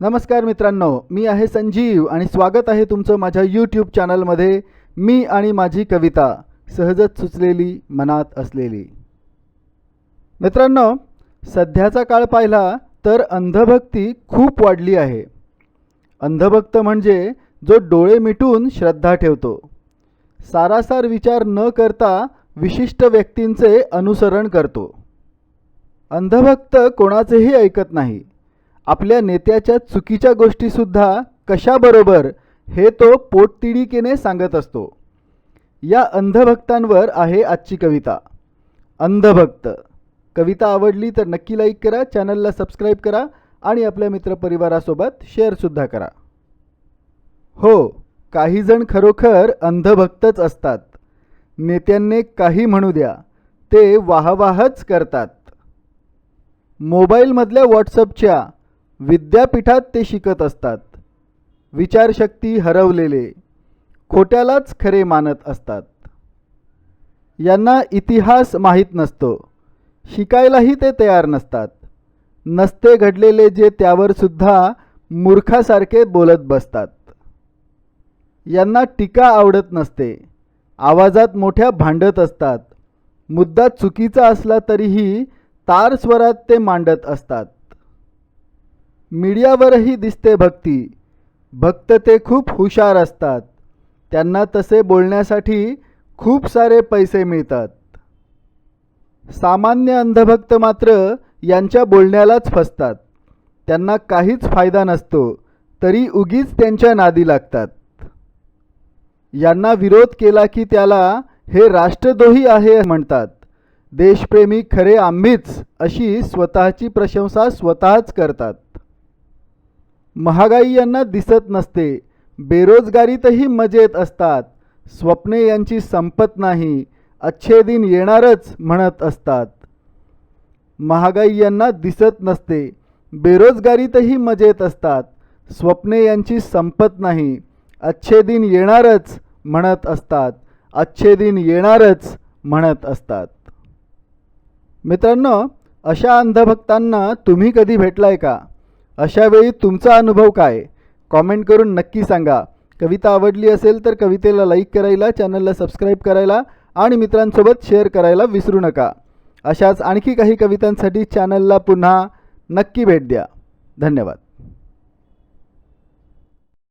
नमस्कार मित्रांनो मी आहे संजीव आणि स्वागत आहे तुमचं माझ्या यूट्यूब चॅनलमध्ये मी आणि माझी कविता सहजच सुचलेली मनात असलेली. मित्रांनो सध्याचा काळ पाहिला तर अंधभक्ती खूप वाढली आहे. अंधभक्त म्हणजे जो डोळे मिटून श्रद्धा ठेवतो. सारासार विचार न करता विशिष्ट व्यक्तींचे अनुसरण करतो. अंधभक्त कोणाचेही ऐकत नाही. आपल्या नेत्याच्या चुकीच्या गोष्टीसुद्धा कशाबरोबर हे तो पोटतिडीकेने सांगत असतो. या अंधभक्तांवर आहे आजची कविता. अंधभक्त. कविता आवडली तर नक्की लाईक करा चॅनलला सबस्क्राईब करा आणि आपल्या मित्रपरिवारासोबत शेअरसुद्धा करा. हो काहीजण खरोखर अंधभक्तच असतात. नेत्यांनी काही म्हणू द्या ते वाहवाहच करतात. मोबाईलमधल्या व्हॉट्सअपच्या विद्यापीठात ते शिकत असतात. विचारशक्ती हरवलेले खोट्यालाच खरे मानत असतात. यांना इतिहास माहीत नसतो शिकायलाही ते तयार नसतात. नसते घडलेले जे त्यावर सुद्धा मूर्खासारखे बोलत बसतात. यांना टीका आवडत नसते आवाजात मोठ्या भांडत असतात मुद्दा चुकीचा असला तरीही तार स्वरात ते मांडत असतात. मीडियावरही दिसते भक्ती. भक्त ते खूप हुशार असतात. त्यांना तसे बोलण्यासाठी खूप सारे पैसे मिळतात. सामान्य अंधभक्त मात्र यांच्या बोलण्यालाच फसतात. त्यांना काहीच फायदा नसतो तरी उगीच त्यांच्या नादी लागतात. यांना विरोध केला की त्याला हे राष्ट्रद्रोही आहे म्हणतात. देशप्रेमी खरे आम्हीच अशी स्वतःची प्रशंसा स्वतःच करतात. महागाई यांना दिसत नसते. बेरोजगारीतही मजेत असतात. स्वप्ने यांची संपत नाही. अच्छे दिन येणारच म्हणत असतात. महागाई यांना दिसत नसते. बेरोजगारीतही मजेत असतात. स्वप्ने यांची संपत नाही. अच्छे दिन येणारच म्हणत असतात. अच्छे दिन येणारच म्हणत असतात. मित्रांनो अशा अंधभक्तांना तुम्ही कधी भेटलाय का? अशावेळी तुमचा अनुभव काय? कॉमेंट करून नक्की सांगा. कविता आवडली असेल तर कवितेला लाईक करायला चॅनलला सबस्क्राईब करायला आणि मित्रांसोबत शेअर करायला विसरू नका. अशाच आणखी काही कवितांसाठी चॅनलला पुन्हा नक्की भेट द्या. धन्यवाद.